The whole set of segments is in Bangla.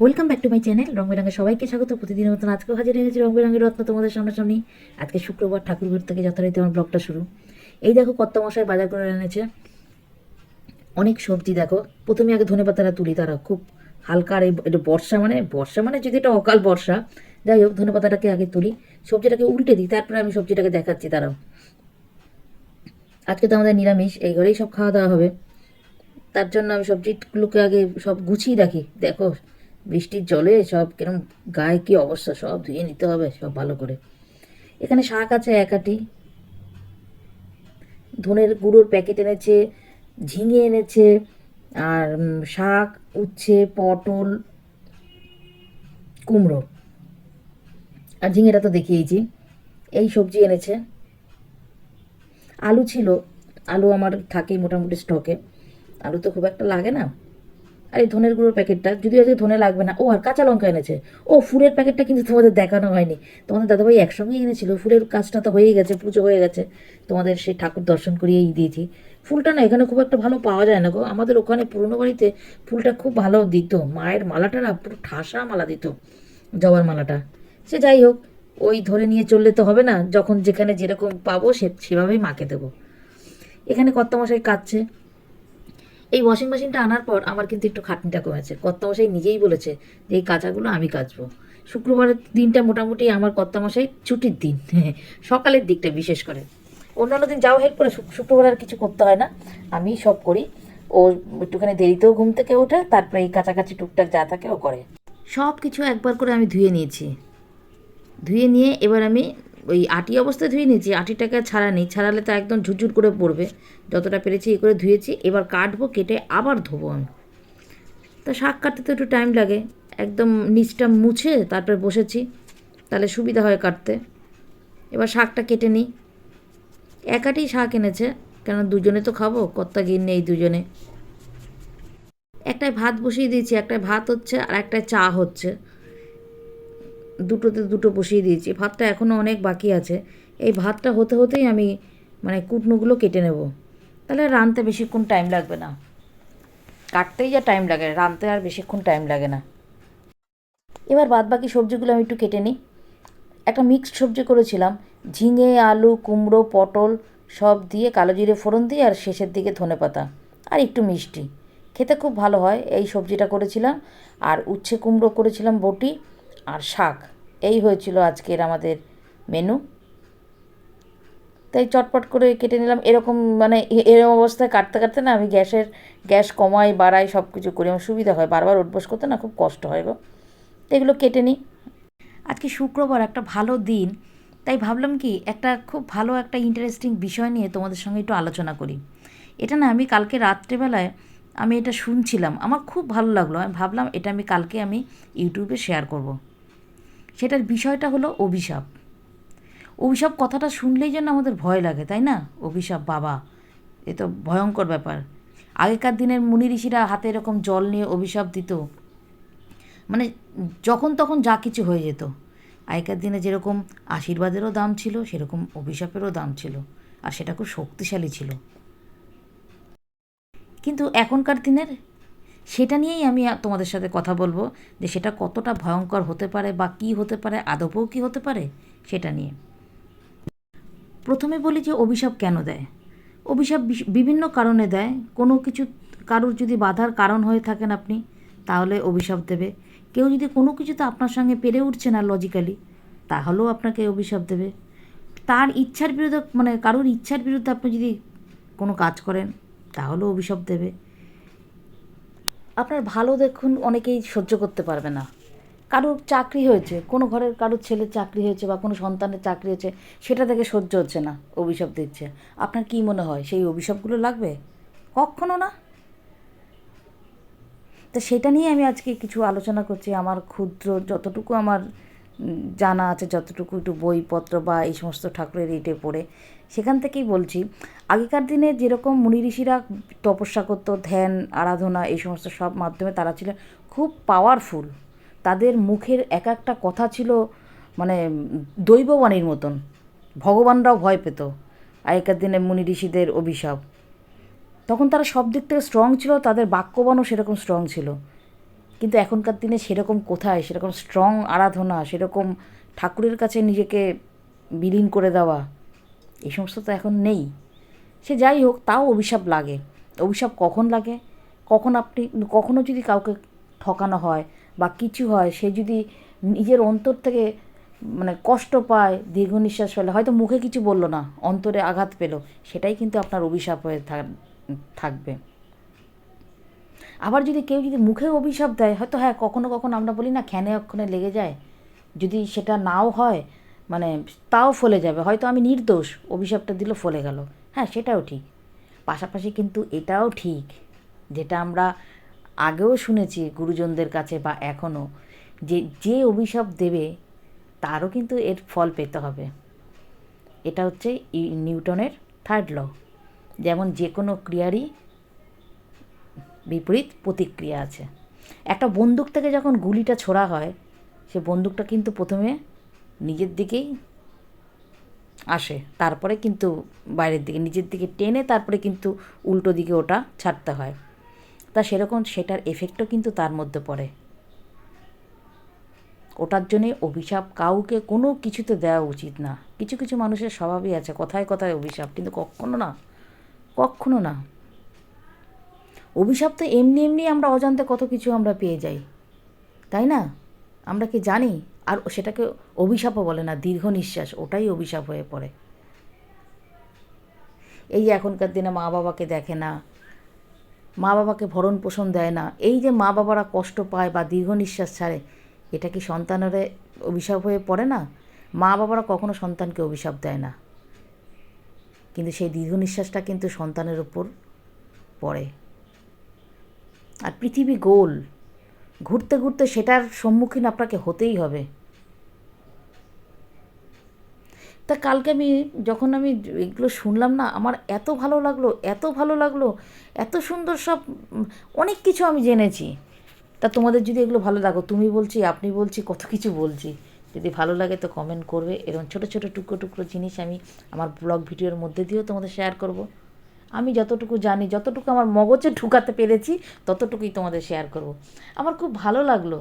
Welcome back to my channel রং বেরঙের সবাইকে স্বাগত। প্রতিদিনের মতন আজকেও হাজির হয়ে গেছি রং বেরঙের রত্ন তোমাদের সামনাসামনি। আজকে শুক্রবার, ঠাকুরঘর থেকে যথারীতি আমার ব্লগটা শুরু। এই দেখো কত মশাই বাজার করে এনেছে। অনেক সবজি দেখো। প্রথমে আগে ধনে পাতাটা তুলি, তারা খুব হালকা আর এটা বর্ষা মানে বর্ষা মানে যদি এটা অকাল বর্ষা। যাই হোক ধনে পাতাটাকে আগে তুলি। সবজিটাকে উল্টে দিই, তারপরে আমি সবজিটাকে দেখাচ্ছি তারাও আজকে তো আমাদের নিরামিষ, এই ঘরেই সব খাওয়া দাওয়া হবে। তার জন্য আমি সবজিগুলোকে আগে সব গুছিয়ে রাখি। দেখো বৃষ্টির জলে সব কিরম গায়ে কি অবস্থা? সব ধুয়ে নিতে হবে, সব ভালো করে। এখানে শাক আছে একাটি। ধনের গুঁড়োর প্যাকেট এনেছে, ঝিঙে এনেছে, আর শাক, উচ্ছে, পটল, কুমড়ো। আর ঝিঙেটা তো দেখিয়েছি এই সবজি এনেছে। আলু ছিল। আলু আমার থাকে মোটামুটি স্টকে আলু তো খুব একটা লাগে না। আর এই ধনের গুঁড়োর প্যাকেটটা, যদি আজকে ধনে লাগবে না, ও আর কাঁচা লঙ্কা এনেছে। ও, ফুলের প্যাকেটটা কিন্তু তোমাদের দেখানো হয়নি। তোমাদের দাদাভাই একসঙ্গেই এনেছিল, ফুলের কাজটা তো হয়েই গেছে, পুজো হয়ে গেছে। তোমাদের সেই ঠাকুর দর্শন করিয়েই দিয়েছি। ফুলটা না এখানে খুব একটা ভালো পাওয়া যায় না গো। আমাদের ওখানে পুরনো বাড়িতে ফুলটা খুব ভালো দিত। মায়ের মালাটা না পুরো ঠাসা মালা দিত, জবার মালাটা। সে যাই হোক, ওই ধরে নিয়ে চললে তো হবে না। যখন যেখানে যেরকম পাবো সে সেভাবেই মাকে দেবো। এখানে কর্তামশাই কাচ্ছে এই ওয়াশিং মেশিনটা আনার পর আমার কিন্তু একটু খাটনিটা কমেছে। কর্তামশাই নিজেই বলেছে যে, এই কাঁচাগুলো আমি কাচবো। শুক্রবারের দিনটা মোটামুটি আমার কর্তামশাই ছুটির দিন, সকালের দিকটা বিশেষ করে। অন্যান্য দিন যাও হেল্প করে শুক্রবার আর কিছু করতে হয় না। আমি সব করি। ও একটুখানি দেরিতেও ঘুম থেকে ওঠে, তারপরে এই কাছাকাছি টুকটাক যা থাকে ও করে। সব কিছু একবার করে আমি ধুয়ে নিয়েছি। ধুয়ে নিয়ে এবার আমি ওই আটি অবস্থায় ধুয়ে নিয়েছি, আটিটাকে ছাড়া নেই, ছাড়ালে তো একদম ঝুরঝুর করে পড়বে। যতটা পেরেছি এ করে ধুয়েছি, এবার কাটবো, কেটে আবার ধোবো আমি। তা শাক কাটতে তো একটু টাইম লাগে। একদম নিচটা মুছে তারপরে বসেছি, তাহলে সুবিধা হয় কাটতে। এবার শাকটা কেটে নিই। একাটি শাক এনেছে কেন দুজনে তো খাব, কর্তা গিয়ে নেই দুজনে। একটায় ভাত বসিয়ে দিয়েছি, একটায় ভাত হচ্ছে আর একটায় চা হচ্ছে। দুটোতে দুটো বসিয়ে দিয়েছি। ভাতটা এখনও অনেক বাকি আছে। এই ভাতটা হতে হতেই আমি মানে কুটনোগুলো কেটে নেব। তাহলে রানতে বেশিক্ষণ টাইম লাগবে না। কাটতেই যা টাইম লাগে রানতে আর বেশিক্ষণ টাইম লাগে না। এবার বাদ বাকি সবজিগুলো আমি একটু কেটে নিই। একটা মিক্সড সবজি করেছিলাম। ঝিঙে, আলু, কুমড়ো, পটল সব দিয়ে কালো জিরে ফোড়ন দিয়ে আর শেষের দিকে ধনেপাতা আর একটু মিষ্টি। খেতে খুব ভালো হয়। এই সবজিটা করেছিলাম। আর উচ্ছে কুমড়ো করেছিলাম বটি। আর শাক। এই হয়েছিল আজকের আমাদের মেনু তাই চটপট করে কেটে নিলাম। এরকম মানে এরকম অবস্থায় কাটতে কাটতে না আমি গ্যাসের, গ্যাস কমাই, বাড়াই সব কিছু করি। আমার সুবিধা হয়। বারবার উঠবোস করতে না খুব কষ্ট হয় গো। তো এগুলো কেটে নিই। আজকে শুক্রবার একটা ভালো দিন। তাই ভাবলাম কি, একটা খুব ভালো একটা ইন্টারেস্টিং বিষয় নিয়ে তোমাদের সঙ্গে একটু আলোচনা করি। এটা না আমি কালকে রাত্রেবেলায় আমি এটা শুনছিলাম। আমার খুব ভালো লাগল। আমি ভাবলাম এটা আমি কালকে আমি ইউটিউবে শেয়ার করব। সেটার বিষয়টা হলো অভিশাপ। অভিশাপ কথাটা শুনলেই যেন আমাদের ভয় লাগে, তাই না? অভিশাপ, বাবা, এ তো ভয়ঙ্কর ব্যাপার। আগেকার দিনের মুনি ঋষিরা হাতে এরকম জল নিয়ে অভিশাপ দিত। মানে যখন তখন যা কিছু হয়ে যেত। আগেকার দিনে যেরকম আশীর্বাদেরও দাম ছিল, সেরকম অভিশাপেরও দাম ছিল। আর সেটা খুব শক্তিশালী ছিল। কিন্তু এখনকার দিনের সেটা নিয়েই আমি তোমাদের সাথে কথা বলব যে সেটা কতটা ভয়ঙ্কর হতে পারে বা কী হতে পারে, আদপেও কী হতে পারে, সেটা নিয়ে। প্রথমে বলি যে অভিশাপ কেন দেয়? অভিশাপ বিভিন্ন কারণে দেয়। কোনো কিছু, কারোর যদি বাধার কারণ হয়ে থাকেন আপনি, তাহলে অভিশাপ দেবে। কেউ যদি কোনো কিছুতে আপনার সঙ্গে পেরে উঠছে না লজিক্যালি তাহলেও আপনাকে অভিশাপ দেবে। তার ইচ্ছার বিরুদ্ধে মানে কারোর ইচ্ছার বিরুদ্ধে আপনি যদি কোনো কাজ করেন, তাহলেও অভিশাপ দেবে। আপনার ভালো দেখুন অনেকেই সহ্য করতে পারবে না। কারোর চাকরি হয়েছে, কোনো ঘরের কারোর ছেলের চাকরি হয়েছে বা কোনো সন্তানের চাকরি হয়েছে, সেটা থেকে সহ্য হচ্ছে না, অভিশাপ দিচ্ছে। আপনার কি মনে হয়, সেই অভিশাপগুলো লাগবে? কখনো না। তো সেটা নিয়ে আমি আজকে কিছু আলোচনা করছি। আমার ক্ষুদ্র, যতটুকু আমার জানা আছে যতটুকু একটু বইপত্র বা এই সমস্ত ঠাকুরের রেটে পড়ে। সেখান থেকেই বলছি, আগেকার দিনে যেরকম মুনি ঋষিরা তপস্যা করতো, ধ্যান, আরাধনা এই সমস্ত সব মাধ্যমে তারা ছিলেন খুব পাওয়ারফুল তাদের মুখের এক একটা কথা ছিল মানে দৈববাণীর মতন। ভগবানরাও ভয় পেত আগেকার দিনে মুনি ঋষিদের অভিশাপ। তখন তারা সব দিক থেকে স্ট্রং ছিল, তাদের বাক্যবাণও সেরকম স্ট্রং ছিল। কিন্তু এখনকার দিনে সেরকম কোথায়? সেরকম স্ট্রং আরাধনা, সেরকম ঠাকুরের কাছে নিজেকে বিলীন করে দেওয়া, এই সমস্ত তো এখন নেই। সে যাই হোক, তাও অভিশাপ লাগে। অভিশাপ কখন লাগে? কখন আপনি কখনও যদি কাউকে ঠকানো হয় বা কিছু হয়, সে যদি নিজের অন্তর থেকে মানে কষ্ট পায়, দীর্ঘ নিঃশ্বাস ফেলে, হয়তো মুখে কিছু বলল না, অন্তরে আঘাত পেল, সেটাই কিন্তু আপনার অভিশাপ হয়ে থাক- থাকবে। আবার যদি কেউ যদি মুখে অভিশাপ দেয়, হয়তো হ্যাঁ কখনো কখনো আমরা বলি না খ্যানে অক্ষণে লেগে যায়। যদি সেটা নাও হয় মানে তাও ফলে যাবে। হয়তো আমি নির্দোষ, অভিশাপটা দিল, ফলে গেল। হ্যাঁ সেটাও ঠিক। পাশাপাশি কিন্তু এটাও ঠিক যেটা আমরা আগেও শুনেছি গুরুজনদের কাছে বা এখনও যে যে অভিশাপ দেবে, তারও কিন্তু এর ফল পেতে হবে। এটা হচ্ছে নিউটনের থার্ড ল যেমন যে কোনো ক্রিয়ারই বিপরীত প্রতিক্রিয়া আছে। একটা বন্দুক থেকে যখন গুলিটা ছোড়া হয়, সে বন্দুকটা কিন্তু প্রথমে নিজের দিকেই আসে, তারপরে কিন্তু বাইরের দিকে, নিজের দিকে টেনে তারপরে কিন্তু উল্টো দিকে ওটা ছাড়তে হয়। তা সেরকম সেটার এফেক্টও কিন্তু তার মধ্যে পড়ে। ওটার জন্যে অভিশাপ কাউকে কোনো কিছুতে দেওয়া উচিত না। কিছু কিছু মানুষের স্বভাবই আছে, কথায় কথায় অভিশাপ, কিন্তু কখনো না কখনো না। অভিশাপ তো এমনি এমনি আমরা অজান্তে কত কিছু আমরা পেয়ে যাই, তাই না? আমরা কি জানি? আর সেটাকে অভিশাপও বলে না, দীর্ঘ নিঃশ্বাস, ওটাই অভিশাপ হয়ে পড়ে। এই যে এখনকার দিনে মা বাবাকে দেখে না, মা বাবাকে ভরণ পোষণ দেয় না, এই যে মা বাবারা কষ্ট পায় বা দীর্ঘ নিঃশ্বাস ছাড়ে, এটা কি সন্তানের অভিশাপ হয়ে পড়ে না? মা বাবারা কখনো সন্তানকে অভিশাপ দেয় না। কিন্তু সেই দীর্ঘ নিঃশ্বাসটা কিন্তু সন্তানের উপর পড়ে। আর পৃথিবী গোল। ঘুরতে ঘুরতে সেটার সম্মুখীন আপনাকে হতেই হবে। তা কালকে আমি যখন আমি এগুলো শুনলাম না, আমার এত ভালো লাগল, এত ভালো লাগল, এত সুন্দর সব, অনেক কিছু আমি জেনেছি। তা তোমাদের যদি এগুলো ভালো লাগো, তুমি বলছি, আপনি বলছি, কত কিছু বলছি। যদি ভালো লাগে তো কমেন্ট করবে। এরকম ছোটো ছোটো টুকরো টুকরো জিনিস আমি আমার ব্লগ ভিডিওর মধ্যে দিয়েও তোমাদের শেয়ার করব। আমি যতটুকু জানি, যতটুকু আমার মগজে ঢুকাতে পেরেছি, ততটুকুই তোমাদের শেয়ার করব। আমার খুব ভালো লাগল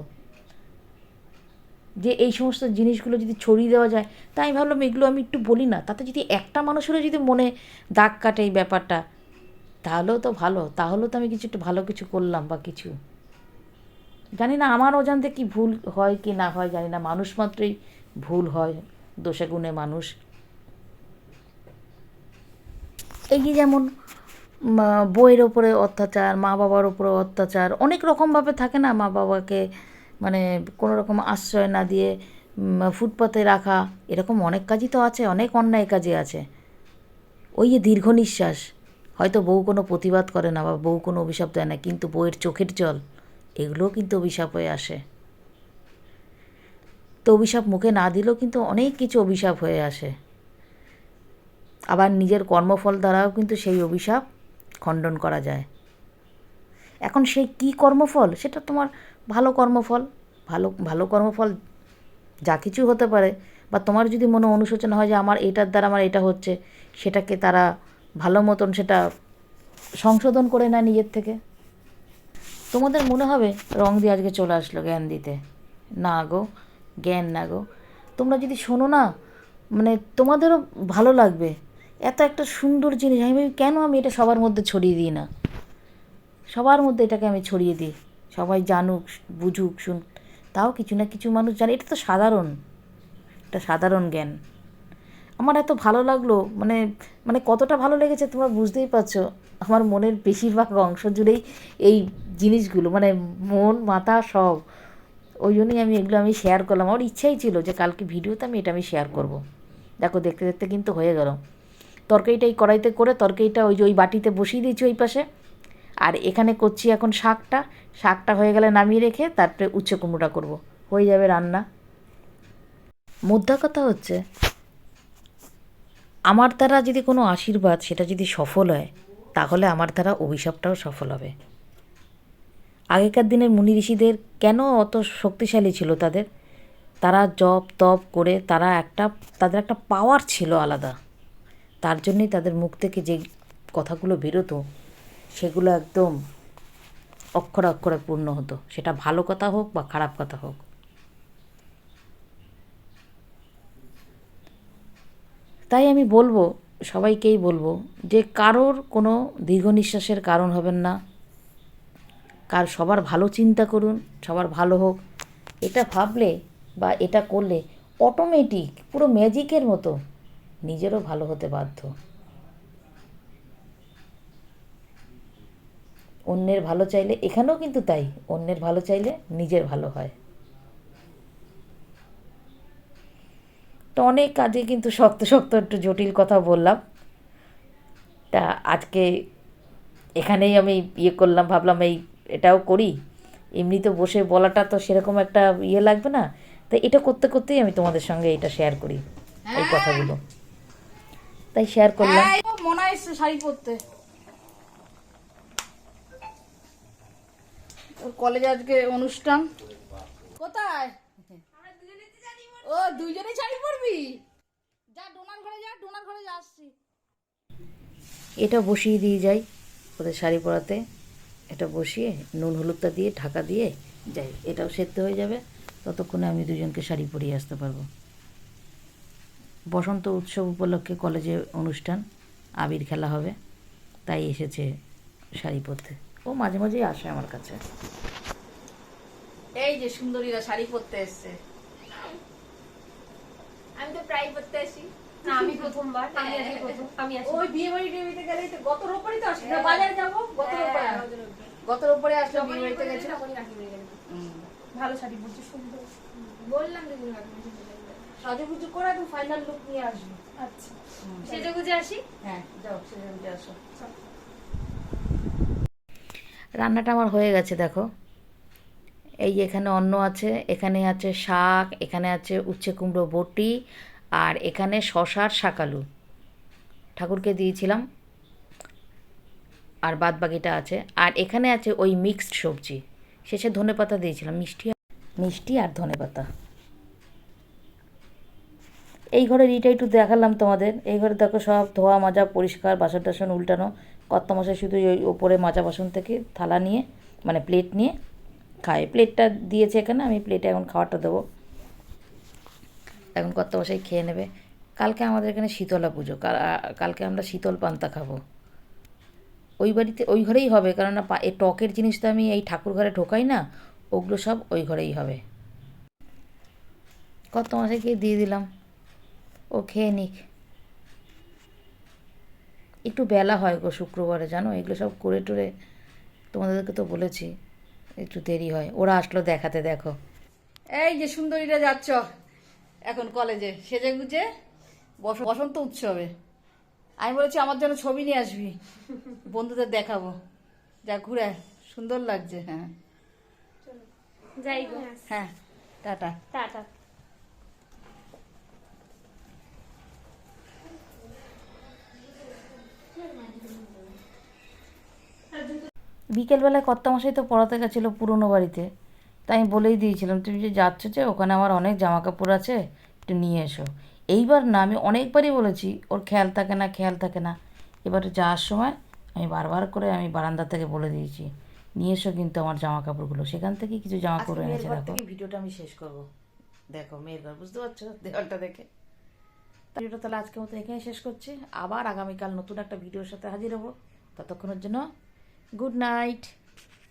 যে এই সমস্ত জিনিসগুলো যদি ছড়িয়ে দেওয়া যায়, তাই আমি ভাবলাম এগুলো আমি একটু বলি না, তাতে যদি একটা মানুষেরও যদি মনে দাগ কাটে এই ব্যাপারটা, তাহলেও তো ভালো, তাহলেও তো আমি কিছু একটু ভালো কিছু করলাম বা কিছু। জানি না আমার অজান্তে কি ভুল হয় কি না হয়, জানি না, মানুষ মাত্রই ভুল হয় দোষে গুণে মানুষ। এই যে যেমন বইয়ের ওপরে অত্যাচার, মা বাবার ওপরে অত্যাচার, অনেক রকমভাবে থাকে না মা বাবাকে মানে কোনো রকম আশ্রয় না দিয়ে ফুটপাতে রাখা, এরকম অনেক কাজই তো আছে, অনেক অন্যায় কাজে আছে। ওই যে দীর্ঘ নিঃশ্বাস, হয়তো বউ কোনো প্রতিবাদ করে না বা বউ কোনো অভিশাপ দেয় না, কিন্তু বউয়ের চোখের জল, এগুলোও কিন্তু অভিশাপ হয়ে আসে। তো অভিশাপ মুখে না দিলেও কিন্তু অনেক কিছু অভিশাপ হয়ে আসে। আবার নিজের কর্মফল দ্বারাও কিন্তু সেই অভিশাপ খণ্ডন করা যায়। এখন সেই কী কর্মফল? সেটা তোমার ভালো কর্মফল, ভালো ভালো কর্মফল যা কিছু হতে পারে বা তোমার যদি মনে অনুশোচনা হয় যে আমার এটার দ্বারা আমার এটা হচ্ছে, সেটাকে তারা ভালো মতন সেটা সংশোধন করে নেয় নিজের থেকে। তোমাদের মনে হবে রং দিয়ে আজকে চলে আসলো জ্ঞান দিতে। না গো, জ্ঞান না গো। তোমরা যদি শোনো না মানে তোমাদেরও ভালো লাগবে। এত একটা সুন্দর জিনিস, আমি ভাবি কেন আমি এটা সবার মধ্যে ছড়িয়ে দিই না? সবার মধ্যে এটাকে আমি ছড়িয়ে দিই। সবাই জানুক, বুঝুক, শুন তাও কিছু না কিছু মানুষ জানে। এটা তো সাধারণ এটা সাধারণ জ্ঞান। আমার এত ভালো লাগল মানে মানে কতটা ভালো লেগেছে তোমরা বুঝতেই পারছ। আমার মনের বেশিরভাগ অংশ জুড়েই এই জিনিসগুলো মানে মন, মাথা সব। ওই জন্যই আমি এগুলো আমি শেয়ার করলাম। আমার ইচ্ছাই ছিল যে কালকে ভিডিওতে আমি এটা আমি শেয়ার করব। দেখো, দেখতে দেখতে কিন্তু হয়ে গেল। তরকারিটা এই কড়াইতে করে, তরকারিটা ওই যে ওই বাটিতে বসিয়ে দিয়েছি ওই পাশে। আর এখানে করছি এখন শাকটা। শাকটা হয়ে গেলে নামিয়ে রেখে তারপরে উচ্ছে কুমড়োটা করব। হয়ে যাবে রান্না। মোদ্দা কথা হচ্ছে, আমার দ্বারা যদি কোনো আশীর্বাদ সেটা যদি সফল হয়, তাহলে আমার দ্বারা অভিশাপটাও সফল হবে। আগেকার দিনের মুনি ঋষিদের কেন অত শক্তিশালী ছিল তাদের? তারা জপ তপ করে তারা একটা, তাদের একটা পাওয়ার ছিল আলাদা। তার জন্যই তাদের মুখ থেকে যে কথাগুলো বেরোতো, সেগুলো একদম অক্ষরে অক্ষরে পূর্ণ হতো। সেটা ভালো কথা হোক বা খারাপ কথা হোক। তাই আমি বলব, সবাইকেই বলব যে কারোর কোনো দীর্ঘ নিঃশ্বাসের কারণ হবেন না। কার, সবার ভালো চিন্তা করুন, সবার ভালো হোক। এটা ভাবলে বা এটা করলে অটোমেটিক পুরো ম্যাজিকের মতো নিজেরও ভালো হতে বাধ্য। অন্যের ভালো চাইলে, এখানেও কিন্তু তাই, অন্যের ভালো চাইলে নিজের ভালো হয়। তো অনেক কাজে কিন্তু শক্ত শক্ত একটু জটিল কথা বললাম। তা আজকে এখানেই আমি ইয়ে করলাম, ভাবলাম এই এটাও করি। এমনি তো বসে বলাটা তো সেরকম একটা ইয়ে লাগবে না। তাই এটা করতে করতেই আমি তোমাদের সঙ্গে এটা শেয়ার করি, এই কথাগুলো। তাই শেয়ার করলাম। মনে এসছে শাড়ি পরতে। ওর কলেজে আজকে অনুষ্ঠান? কোথায়? ও দুইজনে শাড়ি পরবি? যা ডোনার ঘরে যা ডোনার ঘরে যা আসছি। এটা বসিয়ে দিয়ে যাই ওদের শাড়ি পরাতে। এটা বসিয়ে নুন হলুদটা দিয়ে ঢাকা দিয়ে যাই। এটাও সেদ্ধ হয়ে যাবে। ততক্ষণে আমি দুজনকে শাড়ি পরিয়ে আসতে পারব। বসন্ত উৎসব উপলক্ষে কলেজে অনুষ্ঠান আবির খেলা হবে তাই এসেছে শাড়ি পরতে। ও মাঝে মাঝেই আসে আমার কাছে। এই যে সুন্দরীরা শাড়ি পরতে এসছে। আমি তো প্রায় করতে আসি। না আমি প্রথমবার। আমি আজকে প্রথম। আমি আসি। ওই বিয়ে বাড়ি টিয়ে বাড়িতে গেলেই তো গত রোববারই তো আসলি না বাজারে যাব গত রোববারে হ্যাঁ, গত রোববারে আসলে বিয়ে বাড়িতে হয়ে গেল ভালো শাড়ি পরছে সুন্দর। বললাম যে সাজুগুজু করে একদম ফাইনাল লুক নিয়ে আসবি। আচ্ছা। সেজেগুজে আসি? হ্যাঁ যাও সেজেগুজে আসো। রান্নাটা আমার হয়ে গেছে দেখো। এই এখানে অন্ন আছে এখানে আছে শাক এখানে আছে উচ্ছে কুমড়ো বটি আর এখানে শশার শাকালু ঠাকুরকে দিয়েছিলাম আর বাদ বাকিটা আছে। আর এখানে আছে ওই মিক্সড সবজি। শেষে ধনে পাতা দিয়েছিলাম মিষ্টি মিষ্টি আর ধনে পাতা এই ঘরের ইটা একটু দেখালাম তোমাদের। এই ঘরে দেখো সব ধোয়া, মাজা, পরিষ্কার, বাসন টাসন উল্টানো। কত মশাই শুধু ওই ওপরে মাজা বাসন থেকে থালা নিয়ে মানে প্লেট নিয়ে খায়। প্লেটটা দিয়েছে এখানে, আমি প্লেটে এখন খাওয়ারটা দেবো। এখন কত মশাই খেয়ে নেবে। কালকে আমাদের এখানে শীতলা পুজো। কালকে আমরা শীতল পান্তা খাব। ওই বাড়িতে, ওই ঘরেই হবে। কারণ না পা- এই টকের জিনিস তো আমি এই ঠাকুর ঘরে ঢোকাই না, ওগুলো সব ওই ঘরেই হবে। কত মশাইকে দিয়ে দিলাম। ও খেয়ে নিক। একটু বেলা হয় গো শুক্রবারে জানো? এগুলো সব করে টরে তোমাদেরকে তো বলেছি একটু দেরি হয়। ওরা আসলো দেখাতে দেখো। এই যে সুন্দরীরা যাচ্ছ এখন কলেজে সেজে গুজে বস- বসন্ত উৎসবে। আমি বলেছি আমার জন্য ছবি নিয়ে আসবি বন্ধুদের দেখাবো। যা ঘুরে। সুন্দর লাগছে। হ্যাঁ। যাই হ্যাঁ টাটা। টাটা। বিকেলবেলায় কর্তামশাই তো পড়াতে গেছিল পুরনো বাড়িতে। তাই আমি বলেই দিয়েছিলাম তুমি যে যাচ্ছ যে ওখানে আমার অনেক জামা কাপড় আছে একটু নিয়ে এসো। এইবার না আমি অনেকবারই বলেছি ওর খেয়াল থাকে না খেয়াল থাকে না। এবার যাওয়ার সময় আমি বারবার করে আমি বারান্দা থেকে বলে দিয়েছি নিয়ে এসো কিন্তু আমার জামা কাপড়গুলো সেখান থেকে কিছু জামা কাপড় এনেছে দেখো। ভিডিওটা আমি শেষ করব। দেখো মেয়ের ঘর বুঝতে পারছ? দেওয়ালটা দেখে। ভিডিওটা তাহলে আজকের মতো এখানে শেষ করছি। আবার আগামীকাল নতুন একটা ভিডিওর সাথে হাজির হব। ততক্ষণের জন্য গুড নাইট